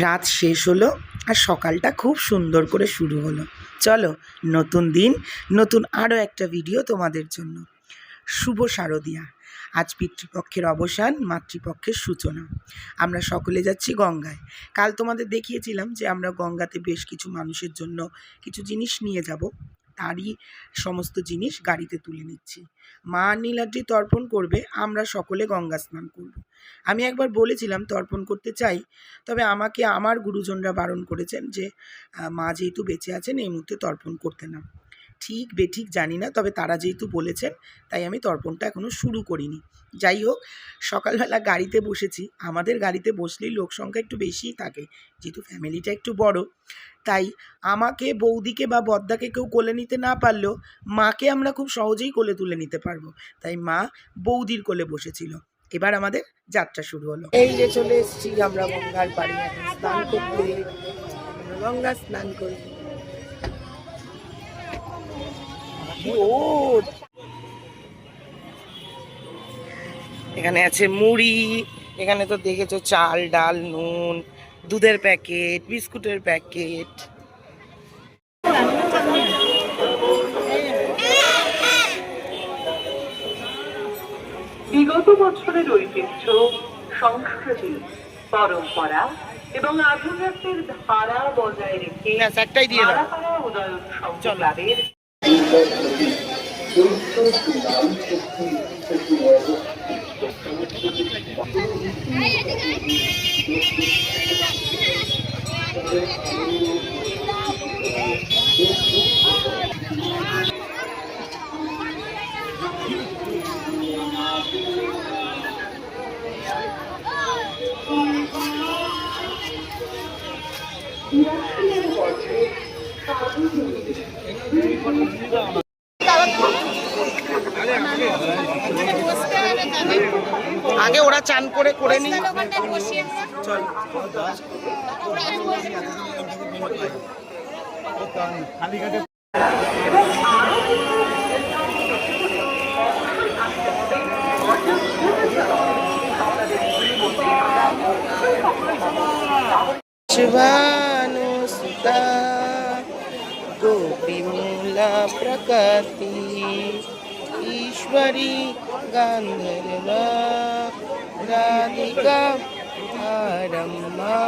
রাত শেষ হলো আর সকালটা খুব সুন্দর করে শুরু হলো। চলো, নতুন দিন, নতুন আরও একটা ভিডিও তোমাদের জন্য। শুভ শারদিয়া। আজ পিতৃপক্ষের অবসান, মাতৃপক্ষের সূচনা। আমরা সকলে যাচ্ছি গঙ্গায়। কাল তোমাদের দেখিয়েছিলাম যে আমরা গঙ্গাতে বেশ কিছু মানুষের জন্য কিছু জিনিস নিয়ে যাব। তারই সমস্ত জিনিস গাড়িতে তুলে নিচ্ছি। মা নীলাদ্রি তর্পণ করবে, আমরা সকলে গঙ্গা স্নান করব। আমি একবার বলেছিলাম তর্পণ করতে চাই, তবে আমাকে আমার গুরুজনরা বারণ করেছেন যে মা যেহেতু বেঁচে আছেন, এই মুহূর্তে তর্পণ করতে না। ঠিক, বেঠিক জানি না, তবে তারা যেহেতু বলেছেন, তাই আমি তর্পণটা এখনও শুরু করিনি। যাই হোক, সকালবেলা গাড়িতে বসেছি। আমাদের গাড়িতে বসলেই লোক সংখ্যা একটু বেশিই থাকে, যেহেতু ফ্যামিলিটা একটু বড়। তাই আমাকে, বৌদিকে বা বদ্দাকে কেউ কোলে নিতে না পারলেও মাকে আমরা খুব সহজেই কোলে তুলে নিতে পারব। তাই মা বৌদির কোলে বসেছিল। এবার আমাদের যাত্রা শুরু হলো। এই যে চলে এসেছি আমরা গঙ্গার পাড়ে, স্নান করতে। গঙ্গা স্নান করি। এখানে আছে মুড়ি এখানে তো দেখেছ চাল ডাল নুন দুধের প্যাকেট বিস্কুটের প্যাকেট। বিগত বছরের ঐতিহ্য সংস্কৃতি পরম্পরা এবং আধুনিকত্বের ধারা বজায় রেখে একটাই দিয়ে দাও। হারাহারা উদয়ন সংক্লাবের আগে চান করে করে নি চল शिवानुसुता गोपीमूला प्रकृति ईश्वरी गान्धर्वा ذلك آرما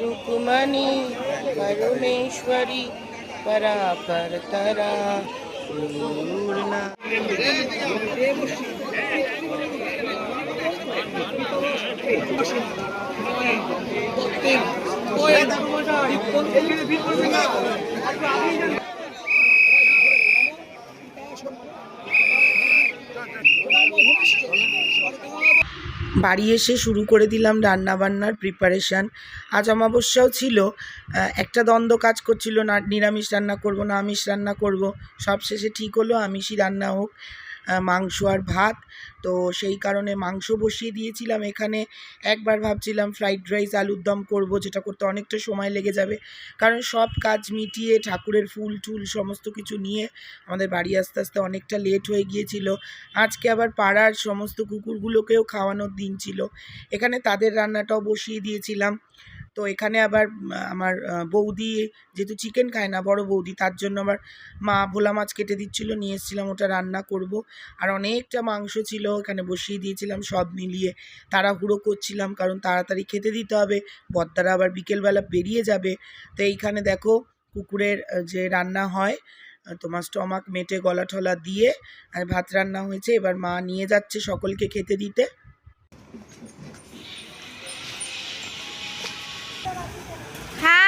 ركمني كرميشوري পরাপর তরা পূর্ণা দাদা মশাই কোন থেকে ভিড় করবে না। বাড়ি এসে শুরু করে দিলাম রান্না বান্নার প্রিপারেশান আজ অমাবস্যাও ছিল একটা দ্বন্দ্ব কাজ করছিল না, নিরামিষ রান্না করব, না আমিষ রান্না করব সব শেষে ঠিক হলো, আমিষই রান্না হোক। মাংস আর ভাত। তো সেই কারণে মাংস বসিয়ে দিয়েছিলাম এখানে। একবার ভাবছিলাম ফ্রাইড রাইস আলুর দম করব, যেটা করতে অনেকটা সময় লেগে যাবে। কারণ সব কাজ মিটিয়ে ঠাকুরের ফুল টুল সমস্ত কিছু নিয়ে আমাদের বাড়ি আস্তে আস্তে অনেকটা লেট হয়ে গিয়েছিল। আজকে আবার পাড়ার সমস্ত কুকুরগুলোকেও খাওয়ানোর দিন ছিল। এখানে তাদের রান্নাটাও বসিয়ে দিয়েছিলাম। তো এখানে আবার আমার বৌদি যেহেতু চিকেন খায় না, বড় বৌদি, তার জন্য আবার মা ভোলা মাছ কেটে দিচ্ছিল, নিয়ে এসেছিলাম ওটা রান্না করব। আর অনেকটা মাংস ছিল, এখানে বসিয়ে দিয়েছিলাম সব মিলিয়ে। তাড়াহুড়ো করছিলাম, কারণ তাড়াতাড়ি খেতে দিতে হবে বদ্দারা আবার বিকেলবেলা বেরিয়ে যাবে। তো এইখানে দেখো কুকুরের যে রান্না হয় তোমার স্টমাক মেটে গলা ঠলা দিয়ে, আর ভাত রান্না হয়েছে, এবার মা নিয়ে যাচ্ছে সকলকে খেতে দিতে।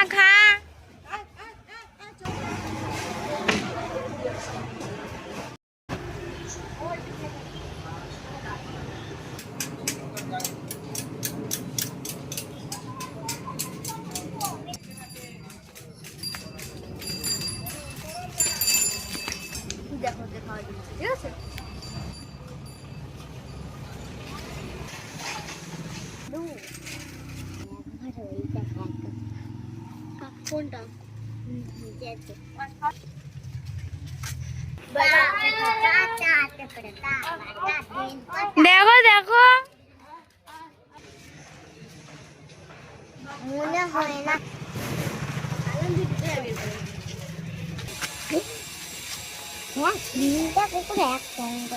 খা খা দেখো দেখো ঠিক আছে কোনটা দেখো দেখো। মনে হয় না। তিনটা কুকুর এক সঙ্গে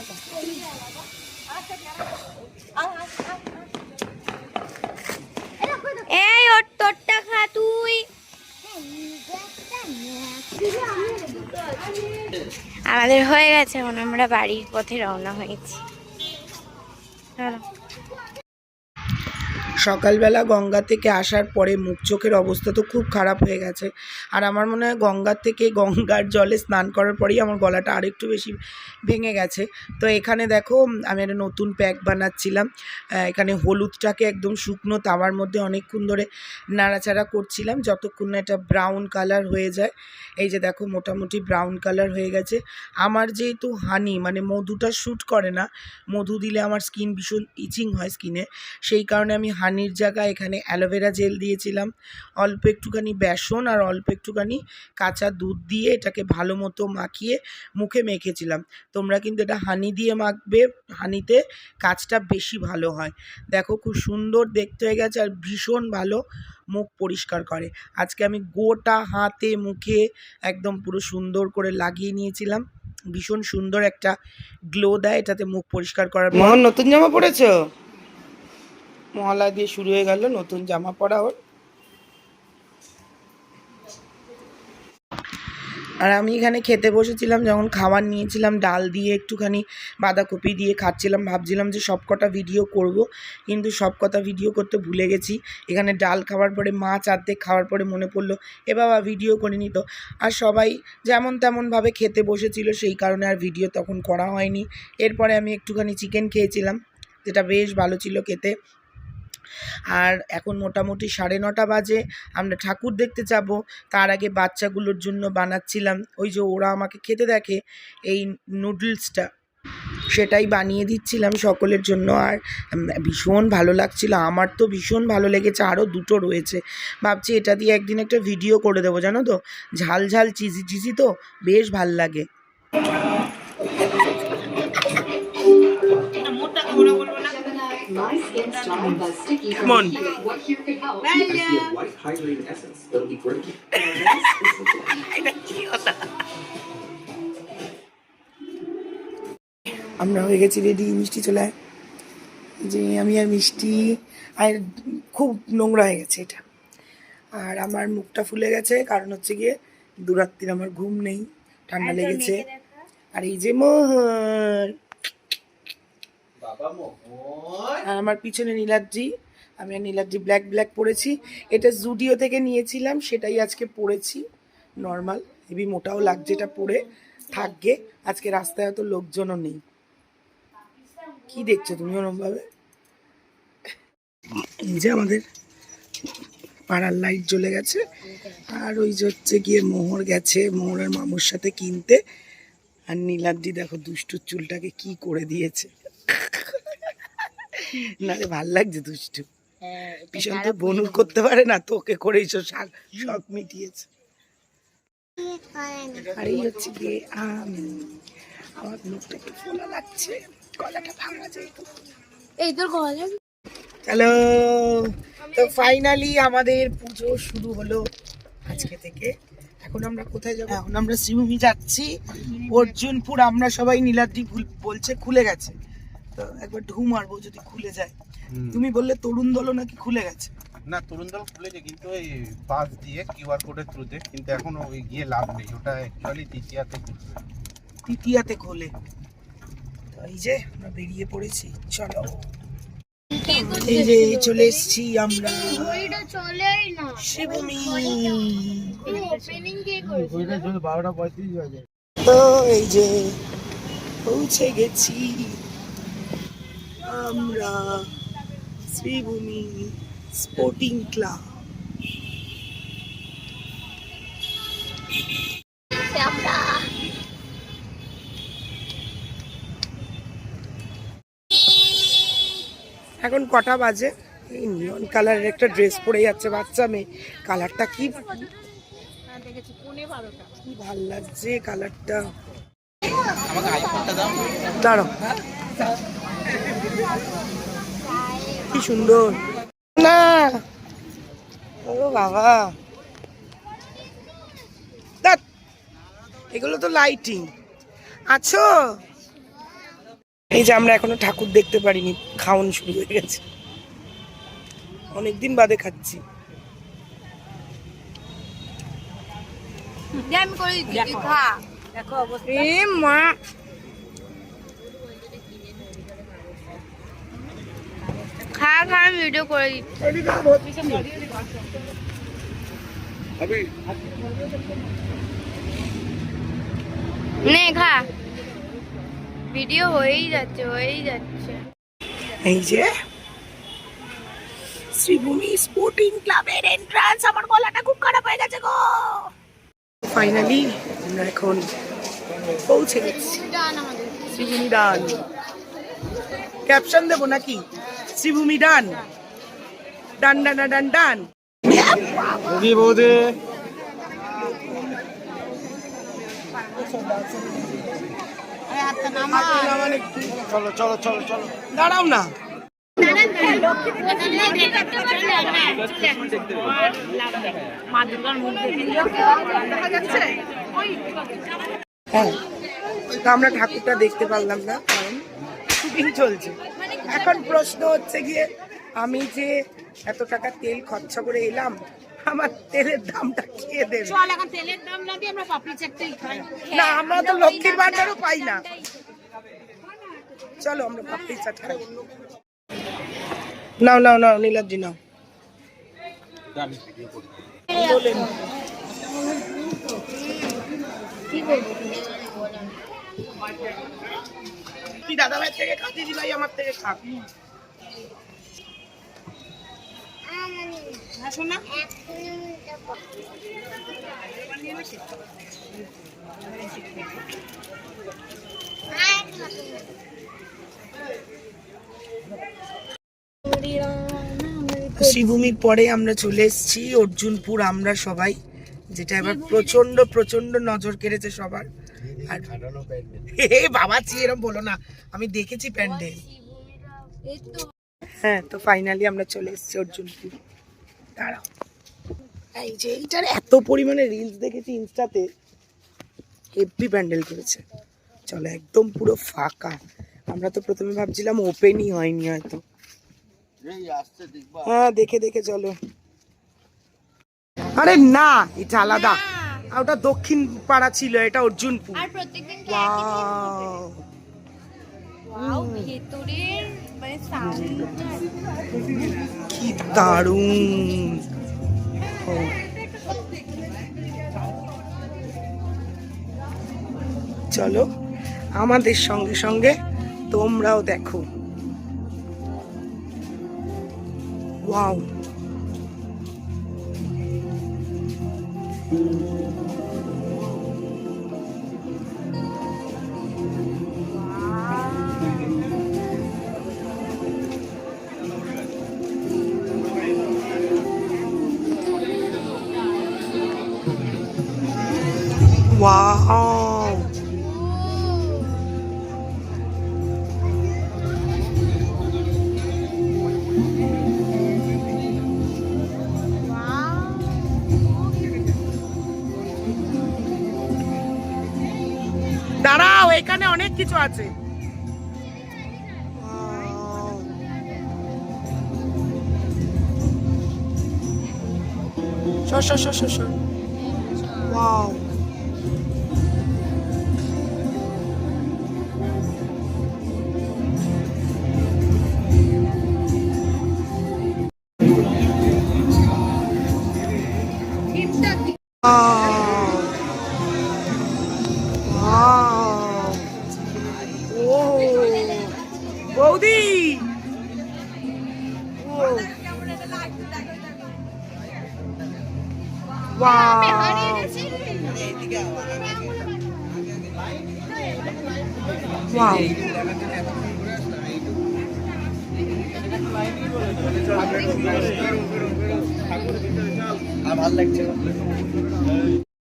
এই ওর তোরটা খা তুই। আমাদের হয়ে গেছে এখন আমরা বাড়ির পথে রওনা হয়েছি। চলো। সকালবেলা গঙ্গা থেকে আসার পরে মুখ চোখের অবস্থা তো খুব খারাপ হয়ে গেছে। আর আমার মনে হয় গঙ্গার থেকে গঙ্গার জলে স্নান করার পরেই আমার গলাটা আরেকটু বেশি ভেঙে গেছে। তো এখানে দেখো, আমি একটা নতুন প্যাক বানাচ্ছিলাম। এখানে হলুদটাকে একদম শুকনো তাওয়ার মধ্যে অনেকক্ষণ ধরে নাড়াচাড়া করছিলাম, যতক্ষণ না এটা ব্রাউন কালার হয়ে যায়। এই যে দেখো, মোটামুটি ব্রাউন কালার হয়ে গেছে। আমার যেহেতু হানি মানে মধুটা শ্যুট করে না, মধু দিলে আমার স্কিন ভীষণ ইচিং হয় স্কিনে সেই কারণে আমি হানির জায়গায় এখানে অ্যালোভেরা জেল দিয়েছিলাম। অল্প একটুখানি বেসন আর অল্প একটুখানি কাঁচা দুধ দিয়ে এটাকে ভালো মতো মাখিয়ে মুখে মেখেছিলাম। তোমরা কিন্তু এটা হানি দিয়ে মাখবে। হানিতে কাজটা বেশি ভালো হয়। দেখো খুব সুন্দর দেখতে হয়ে গেছে আর ভীষণ ভালো মুখ পরিষ্কার করে। আজকে আমি গোটা হাতে মুখে একদম পুরো সুন্দর করে লাগিয়ে নিয়েছিলাম। ভীষণ সুন্দর একটা গ্লো দেয় এটাতে মুখ পরিষ্কার করার মোহন নতুন জামা পরেছো? মহলা দিয়ে শুরু হয়ে গেল নতুন জামা পরা ওর। আর আমি এখানে খেতে বসেছিলাম, যখন খাবার নিয়েছিলাম, ডাল দিয়ে একটুখানি বাঁধাকপি দিয়ে খাচ্ছিলাম, ভাবছিলাম যে সব কটা ভিডিও করব, কিন্তু সব কটা ভিডিও করতে ভুলে গেছি। এখানে ডাল খাওয়ার পরে, মাছ আর্ধেক খাওয়ার পরে মনে পড়ল, এ বাবা ভিডিও করে তো। আর সবাই যেমন তেমনভাবে খেতে বসেছিল, সেই কারণে আর ভিডিও তখন করা হয়নি। এরপরে আমি একটুখানি চিকেন খেয়েছিলাম, যেটা বেশ ভালো ছিল খেতে। আর এখন মোটামুটি সাড়ে নটা বাজে, আমরা ঠাকুর দেখতে যাব। তার আগে বাচ্চাগুলোর জন্য বানাচ্ছিলাম। ওই যে ওরা আমাকে খেতে দেখে এই নুডলসটা। সেটাই বানিয়ে দিচ্ছিলাম সকলের জন্য আর ভীষণ ভালো লাগছিল। আমার তো ভীষণ ভালো লেগেছে। আরও দুটো রয়েছে। ভাবছি এটা দিয়ে একদিন একটা ভিডিও করে দেবো, জানো তো? ঝাল ঝাল, চিজি চিজি তো? বেশ ভালো লাগে। My skin's starting buzz sticky from Come on. heat. What here could help? I see a white hydrating essence. That'll be great. আমরা হয়ে গেছি রেডি মিষ্টি চলে। যে আমি আর মিষ্টি আর খুব নোংরা হয়ে গেছে এটা আর আমার মুখটা ফুলে গেছে কারণ হচ্ছে গিয়ে দুরাত্রির আমার ঘুম নেই ঠান্ডা লেগেছে আর এই যে মোহর আর আমার পিছনে নীলাদ্রি, আমি আর নীলাদ্রি ব্ল্যাক ব্ল্যাক পরেছি। এটা জুডিও থেকে নিয়েছিলাম, সেটাই আজকে পরেছি। নর্মাল হেভি মোটাও লাগছে এটা পরে। থাকবে। আজকে রাস্তায় অত লোকজনও নেই। কি দেখছ তুমি ওরমভাবে? এই যে আমাদের পাড়ার লাইট জ্বলে গেছে। আর ওই যে হচ্ছে গিয়ে মোহর গেছে, মোহরের মামুর সাথে কিনতে। আর নীলাদ্রি দেখো দুষ্টু চুলটাকে কি করে দিয়েছে। না রে ভালো লাগছে দুষ্টু। ভীষণ তো বনুর করতে পারে না তোকে করেই সব শাক শখ মিটিয়েছে। আর এই হচ্ছে গিয়ে আমি আমার মুখটা একটু ফোলা লাগছে গলাটা ভাঙা যায় এই তোর গলা হ্যালো তো ফাইনালি আমাদের পুজো শুরু হলো আজকে থেকে। এখন আমরা কোথায় যাব? এখন আমরা শ্রীভূমি যাচ্ছি। অর্জুনপুর আমরা সবাই নীলাদ্রি ভুল- বলছে খুলে গেছে। তো একবার ঢু মারবো যদি খুলে যায়। তুমি বললে তরুণ দলও নাকি খুলে গেছে। না তরুণ দল খুলেছে কিন্তু ওই পাস দিয়ে কিউআর কোডের থ্রুতে কিন্তু এখনও ওই গিয়ে লাভ নেই ওটা অ্যাকচুয়ালি তৃতীয়াতে খুলবে। তৃতীয়াতে খোলে। এই যে আমরা বেরিয়ে পড়েছি চলো। এই যে চলে এসেছি আমরা। ঘড়িটা চলেই না। শিবভূমি ওপেনিং কে করেছে বারোটা পঁয়ত্রিশ তো এই যে পৌঁছে গেছি। আমরা শ্রীভূমি স্পোর্টিং ক্লাব। এখন কটা বাজে? এই নিয়ন কালারের একটা ড্রেস পরে যাচ্ছে বাচ্চা মেয়ে। কালারটা কি? কি ভালো লাগছে কালারটা দাঁড়ো কি সুন্দর। না। বাবা। এগুলো তো লাইটিং আছো? এই যে আমরা এখনও ঠাকুর দেখতে পারিনি খাওন শুরু হয়ে গেছে। অনেকদিন বাদে খাচ্ছি। দেখো অবস্থা মা। খা খা আমি ভিডিও করে দিচ্ছি। নে খা ভিডিও হয়েই যাচ্ছে হয়েই যাচ্ছে। এই যে শ্রীভূমি স্পোর্টিং ক্লাবের এন্ট্রান্স আমার গলাটা খুব খারাপ হয়ে গেছে গো। ফাইনালি আমরা এখন পৌঁছে গেছি। শ্রীভূমি ডান ক্যাপশন দেবো নাকি? শ্রীভূমি ডান। ডান ডান ডান ডান বৌদি বৌদি। চলো চলো চলো চলো। দাঁড়াও না। হ্যাঁ আমরা ঠাকুরটা দেখতে পারলাম না কারণ শুটিং চলছে। এখন প্রশ্ন হচ্ছে গিয়ে আমি যে এত টাকা তেল খরচা করে এলাম আমার তেলের দামটা খেয়ে দেবে? চল এখন তেলের দাম না দিয়ে আমরা পাপড়ি চারটেই খাই। না আমরা তো লক্ষ্মীর ভান্ডারও পাই না। চলো আমরা পাপড়ি চাট খাই। নাও নাও নাও নীলাদ্রি নাও। বলেন তুই দাদা ভাই থেকে খা দিদি ভাই আমার থেকে খা। শ্রীভূমির পরে আমরা চলে এসেছি অর্জুনপুর আমরা সবাই যেটা এবার প্রচণ্ড প্রচণ্ড নজর কেড়েছে সবার। বাবা চি এরম বলো না। আমি দেখেছি প্যান্ডেল হ্যাঁ তো ফাইনালি আমরা চলে এসেছি অর্জুনপুর দাঁড়াও। এই যে এইটার এত পরিমাণে রিলস দেখেছি ইনস্টাতে। হেভি প্যান্ডেল করেছে। চলো একদম পুরো ফাঁকা। আমরা তো প্রথমে ভাবছিলাম ওপেনই হয়নি হয়তো। হ্যাঁ দেখে দেখে চলো। আরে না এটা আলাদা। আর ওটা দক্ষিণ পাড়া ছিল এটা অর্জুনপুর। আর প্রত্যেকদিন Wow! ওয়াও ভেতরের মানে কি দারুণ। চলো আমাদের সঙ্গে সঙ্গে তোমরাও দেখো। ওয়াও ওয়াও দাঁড়াও এখানে অনেক কিছু আছে Wow! সর সর সর সর ওয়াও Wow. Wow.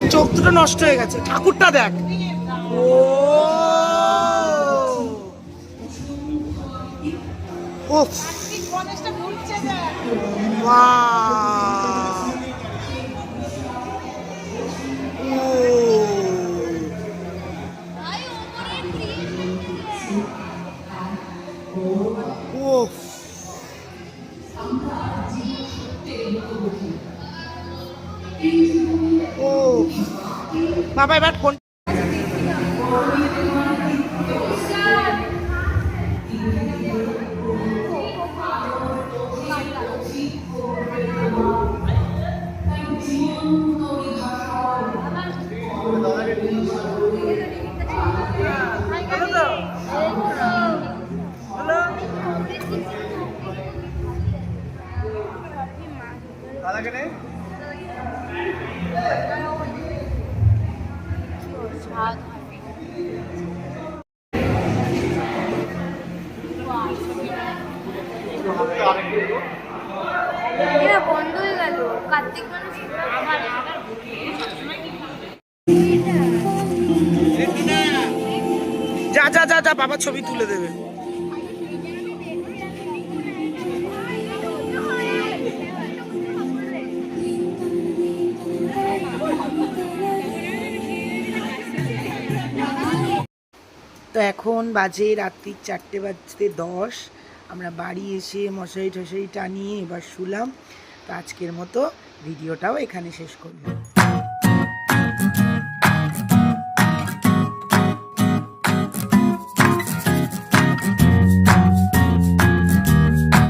চোখ দুটো নষ্ট হয়ে গেছে। ঠাকুরটা দেখ। ও। ওফ ওয়াও ต่อไปวัดคน ছবি তুলে দেবে। তো এখন বাজে রাত্রির চারটে বাজতে দশ। আমরা বাড়ি এসে মশারি টশারি টানিয়ে এবার শুলাম। তো আজকের মতো ভিডিওটাও এখানে শেষ করলাম।